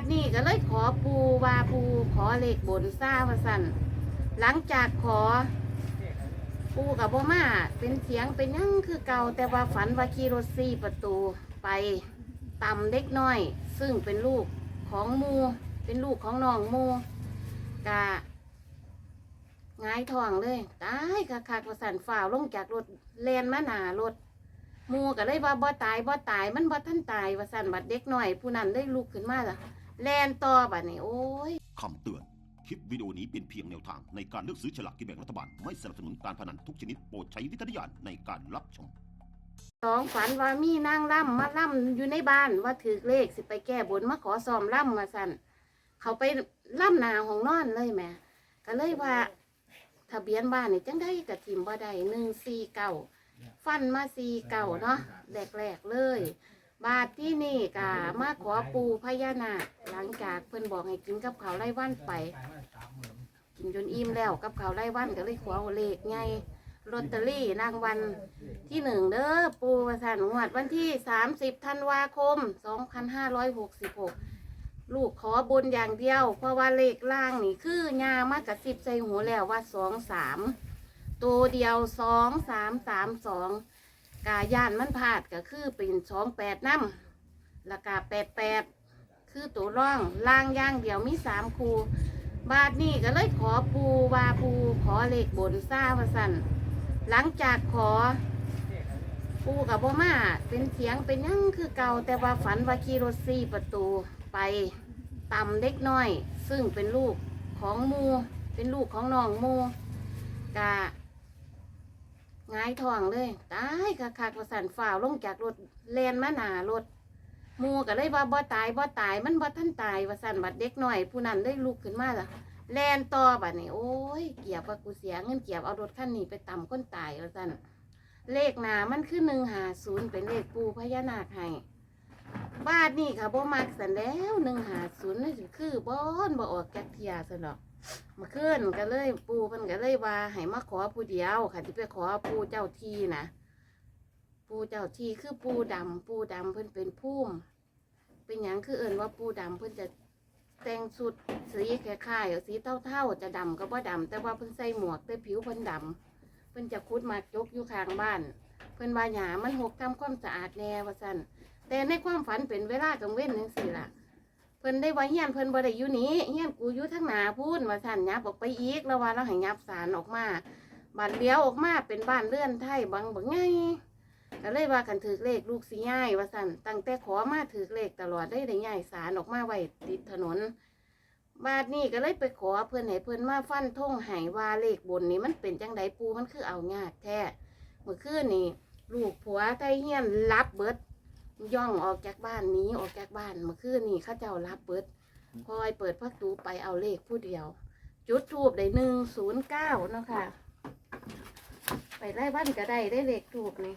ดนี้ก็เลยขอปูว่าปูขอเลขบนซ่าว่าสั่นหลังจากขอ ปูกับบ่มาเป็นเสียงเป็นยังคือเก่าแต่ว่าฝันว่าขี่รถซี่ประตูไปต่ำเล็กน้อย ซึ่งเป็นลูกของมูเป็นลูกของน้องมูกะงายทองเลยตายคักคักๆว่าสันฝ่าวลงจากรถแลนมาหนารถมูก็เลยว่าบ่ตายบ่ตายมันบ่ท่านตายว่าสันบัดเด็กน้อย ผู้นั้นได้ลุกขึ้นมาล่ะ แลนต่อบัดนี้โอ้ยคำเตือน คลิปวิดีโอนี้เป็นเพียงแนวทางในการเลือกซื้อฉลากกินแบ่งรัฐบาล ไม่สนับสนุนการพนันทุกชนิดโปรดใช้วิจารณญาณในการรับชมสองฝันว่ามีนางล่ำมาล่ำอยู่ในบ้านว่าถือเลขสิไปแก้บนมาขอซ้อมล่ำมาสั่นเขาไปล่ำหนาของนอนเลยแหม่ก็เลยว่า ทะเบียนบ้านนี่จังได้กระทิมบ่ได้หนึ่งสี่เก่าฟันมาสี่เก่าเนาะแรกๆเลย บาทที่นี่กะมาขอปูพญานาคหลังจากเพิ่นบอกให้กินกับเขาวไล่วันไป กินจนอิ่มแล้วกับเขาวไล่วันก็เลยขอเอาเลขไงลอตเตอรี่รางวัลที่หนึ่งเด้อปูประสานงวดวันที่สามสิบธันวาคมสองพันห้าร้อยหกสิบหกลูกขอบนอย่างเดียว เพราะว่าเลขล่างนี่คือยามากระสิบใส่หูแล้วว่าสองสามตัวเดียวสองสามสามสอง กาย่านมันพลาดก็คือเป็นสองแปดน้ำแล้วก็แปดแปดคือตัวร่องล่างย่างเดียวมีสามคูบาทนี่ก็เลยขอปูวาปูขอเลขบนซ่าว่าสันหลังจากขอ ปูกับบ่มาเป็นเสียงเป็นยังคือเก่าแต่ว่าฝันว่าขี่รถซี่ประตูไปต่ำเล็กน้อย ซึ่งเป็นลูกของมูเป็นลูกของน้องมูกะ งายท้องเลย ตายคักคักๆว่าสันฝ่าวลงจากรถแลนมาหนารถมูก็เลยว่าบ่ตายบ่ตายมันบ่ท่านตายว่าสันบัดเด็กหน้อย ผู้นั้นได้ลุกขึ้นมาล่ะแลนต่อบัดนี้โอ้ยเกียบว่ากูเสียเงินเกียบเอารถคันนี้ไปต่ำคนตายว่าสันเลขหนามันคือหนึ่งหาศูนย์เป็นเลขปูพญานาคให้บ้านนี่ค่ะบ่มักสันแล้วหนึ่งหาศูนย์นี่คือบ่อนบ่ออกจากเทียสนหรอก มาเคลื่อนก็เลยปูเพิ่นก็เลยว่าให้มาขอผู้เดียวค่ะที่ไปขอปูเจ้าที่นะปูเจ้าที่คือปูดำปูดำเพิ่นเป็นพุ่มเป็นหยังคือเอิ่นว่าปูดำเพิ่นจะแต่งสุดสีคล้ายๆสีเท่าๆจะดำก็บ่ดำแต่ว่าเพิ่นใส่หมวกแต่ผิวเพิ่นดำเพิ่นจะคุดมากจกอยู่ข้างบ้าน เพิ่นว่าหยามันหกทำความสะอาดแน่ว่าซั่นแต่ในความฝันเป็นเวลากลางเว้นจังซี่ล่ะ เพิ่นได้ว่าเฮียนเพิ่นบ่ได้อยู่นี้เฮียนกูอยู่ทางหนาพูนว่าซั่นยับออกไปอีกแล้วว่าเราให้ยับสารออกมาบ้านเลี้ยวออกมาเป็นบ้านเลื่อนไทยบางบ่ไงก็เลยว่ากันถือเลขลูกสิย้ายว่าซั่นตั้งแต่ขอมาถือเลขตลอดได้ได้ย้ายสารออกมาไว้ติดถนนบาดนี้ก็เลยไปขอเพื่อนให้เพื่อนมาฟันท่งให้ว่าเลขบนนี้มันเป็นจังไดปูมันคือเอางากแท้เมื่อคืนนี่ลูกผัวไทเฮียนรับเบิด ย่องออกจากบ้านหนี้ออกจากบ้านเมื่อคืนนี่เข้าเจ้ารับเบิดพลอยเปิดประตูไปเอาเลขผู้เดียว จุดทูบได้หนึ่งศูนย์เก้าเนาะค่ะ ไปไล่บ้านก็ได้ได้เลขทูบนี่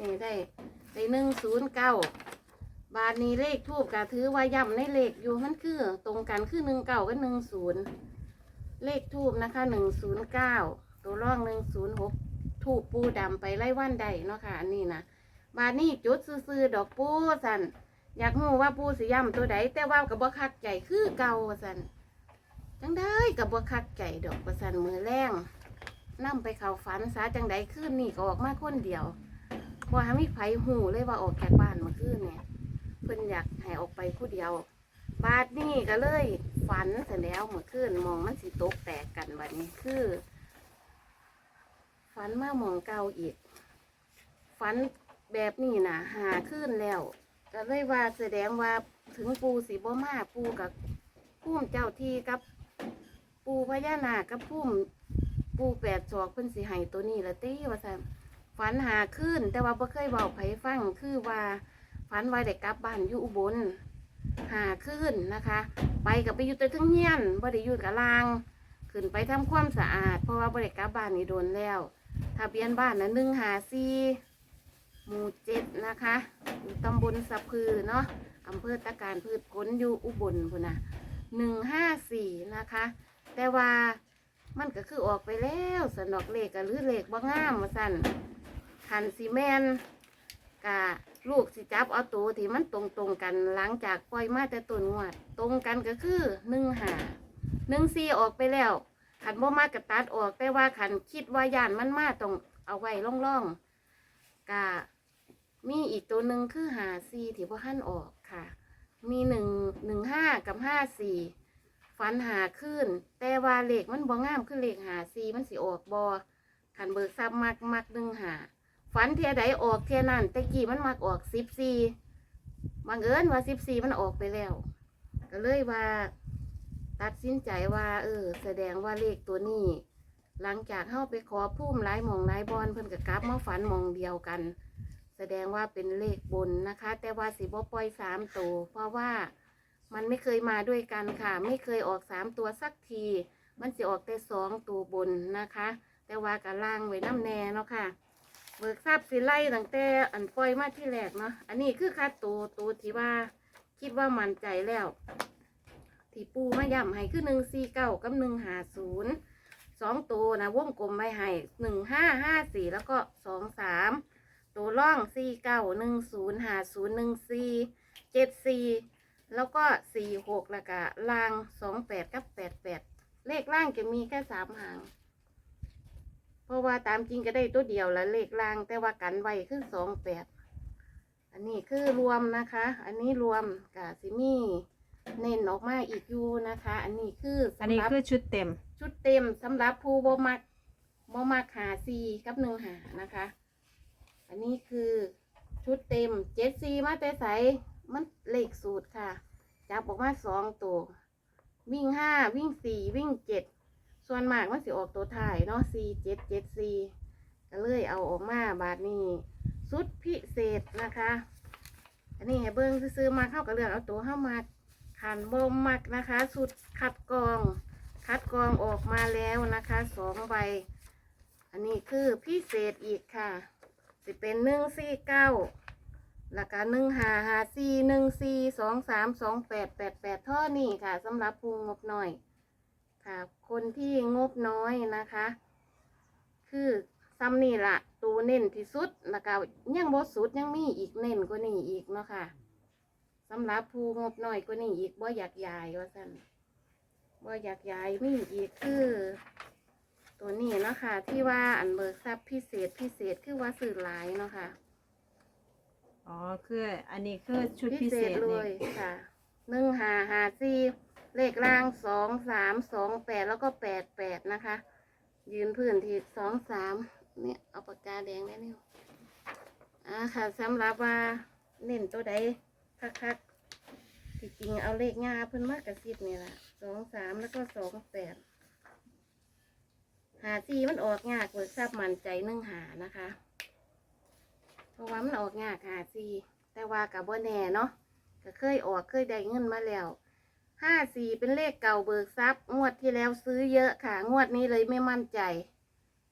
นี่ได้ได้หนึ่งศูนย์เก้าบาทนี้เลขทูบก็ถือว่าย่ำในเลขอยู่มันคือ ตรงกันคือหนึ่งเก้ากับหนึ่งศูนย์เลขทูบนะคะหนึ่งศูนย์เก้าตัวร่องหนึ่งศูนย์หกทูบปูดำไปไล่วันใดเนาะค่ะอันนี้นะ บาทนี้จุดซื่อๆดอกปูสันอยากรู้ว่าปูสิย่ำตัวใดแต่ว่ากับบ่คักใจคือเก่าสันจังได้กับบ่คักใจดอกประสันมือแรงนั่ไปเขาฝันสาจังใดขึ้นนี่ก็ออกมาคนเดียวว่ามีไผหูเลยว่าออกจากบ้านมื่อคืนเนี่ยเพิ่นอยากให้ออกไปผู้เดียว บาดนี่ก็เลยฝันเสร็จแล้วเมื่อคืนมองมันสิตกแตกกันบัดนี้คือฝันมามองเก่าอีกฝัน แบบนี้นะหาขึ้นแล้วก็เลยว่าแสดงว่าถึงปูสีบ่มาปูกับพุ่มเจ้าที่กับ ปูพญานาคกับพุ่มปูแปดศอกเพิ่นสิให้ตัวนี้ละตี้ว่าซั่นฝันหาขึ้น แต่ว่าบ่เคยเว้าไผฟังคือว่าฝันว่าได้กลับบ้านอยู่อุบลหาขึ้นนะคะ ไปกับไปอยู่แต่ทั้งเฮียนบ่ได้อยู่กับลาง ขึ้นไปทำความสะอาด เพราะว่าบ่ได้กลับบ้านนี่โดนแล้วทะเบียนบ้านนะหนึ่งหาซี หมู่เจ็ดนะคะอยู่ตำบลสะพือเนาะอำเภอตะการพืชผลอยู่อุบลพุ่นนะหนึ่งห้าสี่นะคะ แต่ว่ามันก็คือออกไปแล้วสนอกเลขกับหรือเลขบ่งามมาสั่นคันซีแมนกะลูกสิจับเอาตัวที่มันตรงตรงกันหลังจากปล่อยมาแต่ต้นงวด ตรงกันก็คือหนึ่งหาหนึ่งซีออกไปแล้วขันบ่มากกตัดออก แต่ว่าขันคิดว่าย่านมันมาต้องเอาไว้ล่องๆกะ มีอีกตัวหนึ่งคือหาซีที่พ่อท่านออกค่ะ มีหนึ่งหนึ่งห้ากับห้าสี่ฟันหาขึ้น แต่ว่าเลขมันบ่งามคือเหลขหาซีมันสิออกบอขันเบิกซับมักมักหนึ่งหาฝันเทียใดออกเทียนั่นแต่กี้มันมักออกสิบสี่บังเอิญว่าสิบสี่มันออกไปแล้ว ก็เลยว่า ตัดสินใจว่า เออ แสดงว่าเลขตัวนี้ หลังจากเข้าไปขอพุ่มหลายหมองหลายบอลเพิ่นกับกลับมาฝันมองเดียวกัน แสดงว่าเป็นเลขบนนะคะ แต่ว่าสิบ่ปล่อยสามตัวเพราะว่ามันไม่เคยมาด้วยกันค่ะ ไม่เคยออกสามตัวสักที มันจะออกแต่สองตัวบนนะคะ แต่ว่ากะล่างไว้น้ำแน่เนาะค่ะเบิกทราบสิไล่ตั้งแต่อันปล่อยมาที่แรกเนาะอันนี้คือค่าตัวตัวที่ว่าคิดว่ามั่นใจแล้วที่ปูมาย่ำให้คือหนึ่งสี่เก้ากับหนึ่งหาศูนย์สองตัวนะวงกลมไว้ให้หนึ่งห้าห้าสี่แล้วก็สองสาม ตัวล่องสี่เก้าหนึ่งศูนย์หาศูนย์หนึ่งสี่เจ็ดสี่แล้วก็สี่หกแล้วก็ล่างสองแปดกับแปดแปดเลขล่างจะมีแค่สามหาง เพราะว่าตามจริงก็ได้ตัวเดียวละเลขล่างแต่ว่ากันไว้คือสองแปดอันนี้คือรวมนะคะ อันนี้รวมกับซิมี่เน้นออกมาอีกอยู่นะคะ อันนี้คืออันสำนี้หรับคือชุดเต็ม ชุดเต็มสำหรับผู้บ่มักบ่มักหาซีกับหนึ่งหานะคะ อันนี้คือชุดเต็มเจ็ดซีมาแต่ใสมันเลขสูตรค่ะ จับออกมาสองตัว วิ่งห้าวิ่งสี่วิ่งเจ็ดส่วนมากมันสิออกตัวถ่ายเนาะสี่เจ็ดเจ็ดสี่ก็เลยเอาออกมาบาทนี้สุดพิเศษนะคะ อันนี้ให้เบิ้งซื้อมาเข้ากับเรื่องเอาตัวเข้ามาขันบ่มักนะคะสุดคัดกรอง คัดกรองออกมาแล้วนะคะสองใบ อันนี้คือพิเศษอีกค่ะ สิเป็นหนึ่งสี่เก้าแล้วก็หนึ่งหาหาสี่หนึ่งสี่สองสามสองแปดแปดแปดท่อนี่ค่ะสำหรับภูงบหน่อย ค่ะ คนที่งบน้อยนะคะ คือซ้ำนี่ละตูเน้นที่สุดแล้วก็ยังบดสุดยังมีอีกเน้นกว่านี้อีกเนาะค่ะสำหรับภูงบน้อยกว่านี้อีกบ่อยากยายว่าสั่นว่าอยากยายมีอีกคือ ตัวนี้เนาะค่ะ ที่ว่าอันเบิกทรัพย์พิเศษพิเศษคือว่าสื่อหลายเนาะค่ะอ๋อคืออันนี้คือชุดพิเศษเลนี่ยค่ะหนึ่งหาหาสี่เลขล่างสองสามสองแปดแล้วก็แปดแปดนะคะ ยืนพื้นที่สองสามเนี่ยเอาปากกาแดงได้เนี่ยอ่าค่ะสำหรับว่าเน้นตัวใดคักๆที่จริงเอาเลขงาเพิ่นมากกระซิบนี่แหละสองสามแล้วก็สองแปด หาซีมันออกยากเบิกทราบมันใจนึ่งหานะคะ เพราะว่ามันออกยากหาซีแต่ว่ากับบ่แน่เนาะก็เคยออกเคยได้เงินมาแล้วห้าสี่เป็นเลขเก่าเบิกทรัพย์ งวดที่แล้วซื้อเยอะค่ะ งวดนี้เลยไม่มั่นใจ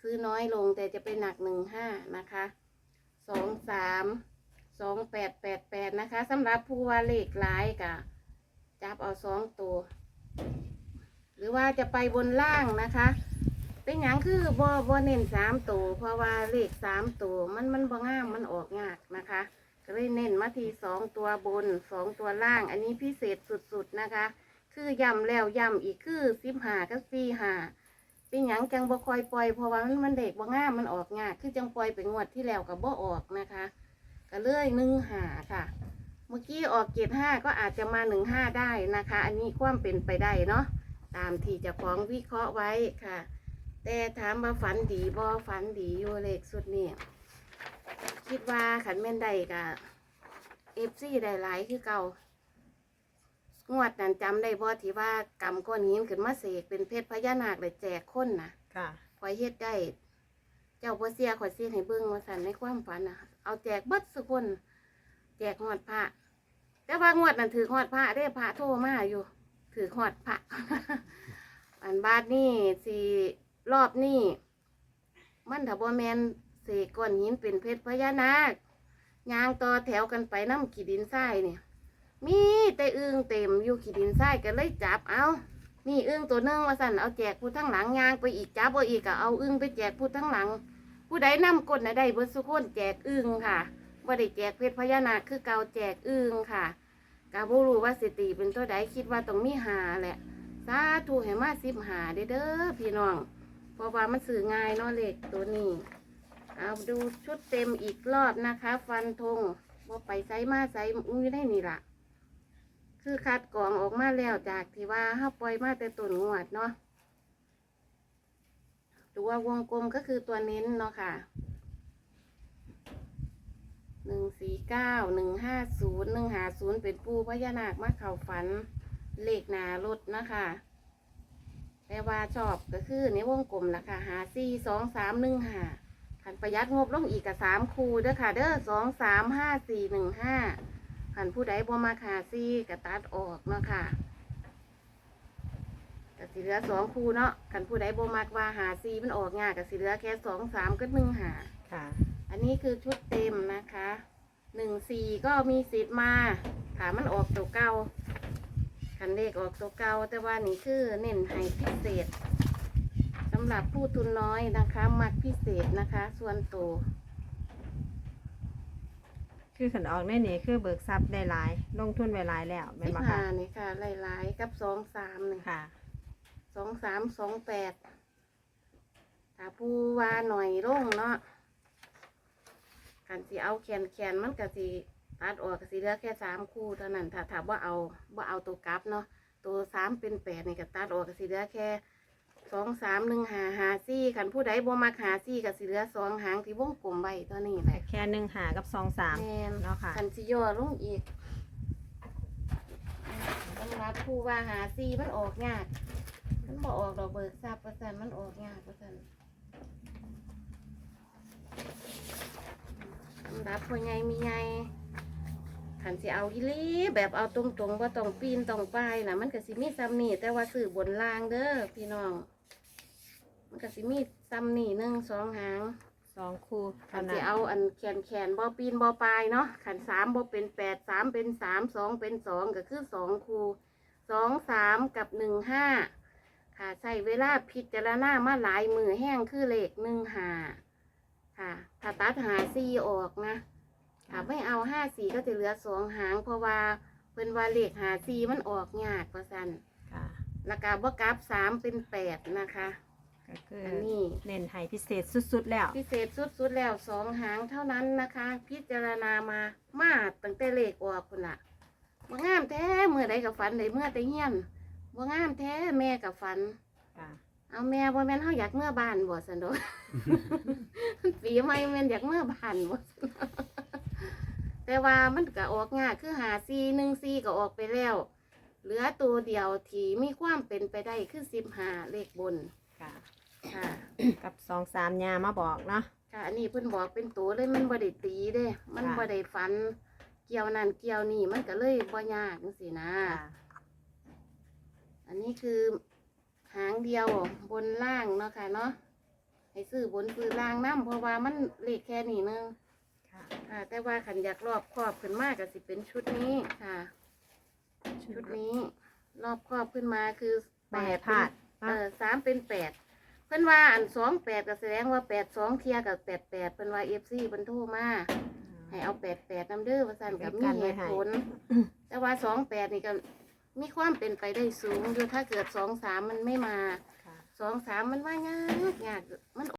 ซื้อน้อยลงแต่จะเป็นหนักหนึ่งห้านะคะสองสามสองแปดแปดแปดนะคะสำหรับผู้ว่าเลขหลายกะจับเอาสองตัว หรือว่าจะไปบนล่างนะคะ เป็นหยังคือบ่บ่เน้นสามตัวเพราะว่าเลขสามตัวมันมันบ่งามมันออกยากนะคะก็เลยเน้นมาทีสองตัวบนสองตัวล่าง อันนี้พิเศษสุดๆนะคะ คือย้ำแล้วย้ำอีกคือสิบหากับสี่หาเป็นหยังจังบ่คอยปล่อยเพราะว่ามันมันเด็กบ่งามมันออกยากคือจังปล่อยไปงวดที่แล้วกับบ่ออกนะคะก็เลยหนึ่งหาค่ะ เมื่อกี้ออกเกตห้าก็อาจจะมาหนึ่งห้าได้นะคะ อันนี้ความเป็นไปได้เนาะตามที่จะฟ้าของวิเคราะห์ไว้ค่ะ แต่ถามว่าฝันดีบ่ฝันดีอยู่เลขสุดนี่คิดว่าขันแม่นใดกับเอฟซีได้หลายคือเก่างวดนั้นจำได้บ่ที่ว่ากำก้อนหินขึ้นมาเสกเป็นเพชรพญานาคเลยแจกคนนะค่ะ ข่อยเฮ็ดได้ เจ้าบ่เสียข่อยเสียให้เบิ่งว่าสั่นในความฝันน่ะ เอาแจกเบิดสุคน แจกหอดพระแต่ว่างวดนั้นถือหอดพระได้พระโทรมาอยู่ ถือหอดพระ อันบาทนี่สิ รอบนี่มันถ้าบ่แมนเสกก้อนหินเป็นเพชรพญานาคยางต่อแถวกันไปน้ำขีดินทรายเนี่ยมีแต่อึ้งเต็มอยู่ขีดินทรายก็เลยจับเอานี่อึ้งตัวนึงว่าสั่นเอาแจกผู้ทั้งหลังยางไปอีกจับเอาอีกก็เอาอึ้งไปแจกผู้ทั้งหลัง ผู้ใดนำกดนะได้เบิดสุกคนแจกอึ้งค่ะบบ่ได้แจกเพชรพญานาคคือเก่าแจกอึ้งค่ะกาบ่รู้ว่าสตีเป็นตัวใดคิดว่าต้องมีหาแหละสาธุให้มาสิบหาเด้อพี่น้อง เพราะว่ามันสื่อง่ายเนาะเลขตัวนี้เอาดูชุดเต็มอีกรอบนะคะ ฟันธงว่าไปไซมาไซอุ้ยได้นี่ละคือคัดกรองออกมาแล้วจากที่ว่าห้าปล่อยมาแต่ต้นงวดเนาะตัววงกลมก็คือตัวเน้นเนาะค่ะหนึ่งสี่เก้าหนึ่งห้าศูนย์หนึ่งหาศูนย์เป็นปูพญานาคมาเข่าฝันเลขหนารถนะคะ แต่ว่าชอบก็คือในวงกลมละค่ะหาสี่สองสามหนึ่งหาขันประหยัดงบลงอีกกับสามคูเด้อค่ะ เด้อสองสามห้าสี่หนึ่งห้าขันผู้ใดบ่มาขาซี่ก็ตัดออกเนาะค่ะก็สิเหลือสองคูเนาะขันผู้ใดบ่มักว่าหาซี่มันออกง่ายก็สิเหลือแค่สองสามก็หนึ่งหาค่ะ อันนี้คือชุดเต็มนะคะหนึ่งสี่ก็มีสิทธิ์มาถามมันออกตัวเก่า คันเลขออกตัวเก่าแต่ว่านี่คือเน้นให้พิเศษสำหรับผู้ทุนน้อยนะคะ มักพิเศษนะคะ ส่วนตัวคือขันออกในนี้คือเบิกทรัพย์ได้หลาย ลงทุนไว้หลายแล้วแม่สินบบ่ห้าค่ะนี่ค่ะหลายๆกับสองสามนี่ค่ะ สองสามสองแปดถ้าผู้ว่าหน่อยลงเนาะกันสิเอาแขนแขนมันก็สิ ตัดออกก็สิเหลือแค่สามคู่เท่านั้นถ้าถ้าว่าเอาว่าเอาตัวกลับเนาะตัวสามเป็นแปดนี่ก็ตัดออกก็สิเหลือแค่สองสามหนึ่งหาหาซี่ขันผู้ใดบ่มักหาซี่ก็สิเหลือสองหางที่วงกลมไว้ตัวนี้แหละแค่หนึ่งหากับสองสามแม่นเนาะค่ะ ขันสิย่อลงอีกสำหรับผู้ว่าหาซี่มันออกยากมันบอกออกดอกเบิกทราบประสันมันออกยากประสันสำหรับพ่อใหญ่มีใหญ่ ขันสิเอาอีหลีแบบเอาตรงๆว่าต้องปีนต้องป้ายนะมันก็สิมีซ้ำนี่แต่ว่าสื่อบนล่างเด้อพี่น้อง มันก็สิมีซ้ำนี่หนึ่งสองหางสองคู่ขัเท่านนั้สินเอาอันแขนแขนบ่ปีนบ่ปลายเนาะขันสามบ่เป็นแปดสามเป็นสามสองเป็นสองก็คือสองคูสองสามกับหนึ่งห้าค่ะใช้เวลาพิจารณามาหลายมือแห้งคือเลขหนึ่งหาค่ะถ้าตัดหาสี่ออกนะ ถ้าไม่เอาห้าสี่ก็จะเหลือสองหาง เพราะว่าเพิ่นว่าเลขหาสี่มันออกยากประสันค่ะ แล้วก็บ่กลับสามเป็นแปดนะคะ ก็คืออันนี้ เน้นให้พิเศษสุดๆแล้ว พิเศษสุดๆแล้วสองหางเท่านั้นนะคะ พิจารณามามาตั้งแต่เลขออกคุณละว่างามแท้เมื่อใดกับฝันใดเมื่อแต่เฮียนว่างามแท้แม่กับฝัน ค่ะ เอาแม่บ่แม่นเฮาอยากเมื่อบ้านบ่สันโดปีใหม่แม่นอยากเมื่อบ้านบ่ซั่น แต่ว่ามันก็ออกง่ายคือหาซีหนึ่งซีก็ออกไปแล้ว เหลือตัวเดียวที่มีความเป็นไปได้คือสิบหาเลขบนค่ะ ค่ะ กับสองสามยามาบอกเนาะ ค่ะอันนี้เพิ่นบอกเป็นตัวเลยมันบ่ได้ตีเด้ มันค่ะ บ่ได้ฟัน เกี่ยวนั่นเกี่ยวนี่มันก็เลยบ่ยากจังซี่นะค่ะอันนี้คือหางเดียวบนล่างเนาะค่ะเนาะให้ซื้อบนซื้อล่างนํเพราะว่ามันเลขแค่นี้นึง ค่ะ ค่ะแต่ว่าขันอยากรอบครอบขึ้นมากก็สิเป็นชุดนี้ค่ะ ชุดนี้รอบครอบขึ้นมาคือแปแปดดพลาด เอเนาะอสามเป็นแปดเพิ่นว่าอันสองแปดก็แสดงว่าแปดสองเทียกับแปดแปดเพิ่นว่าเอฟซีเพิ่นโทรมาให้เอาแปดแปดนำเด้อว่าสั่นกับมีเหตุผล แต่ว่าสองแปดนี่ก็มีความเป็นไปได้สูงอยู่ถ้าเกิดสองสามมันไม่มาค่ะสองสามมันว่ายากยากมัน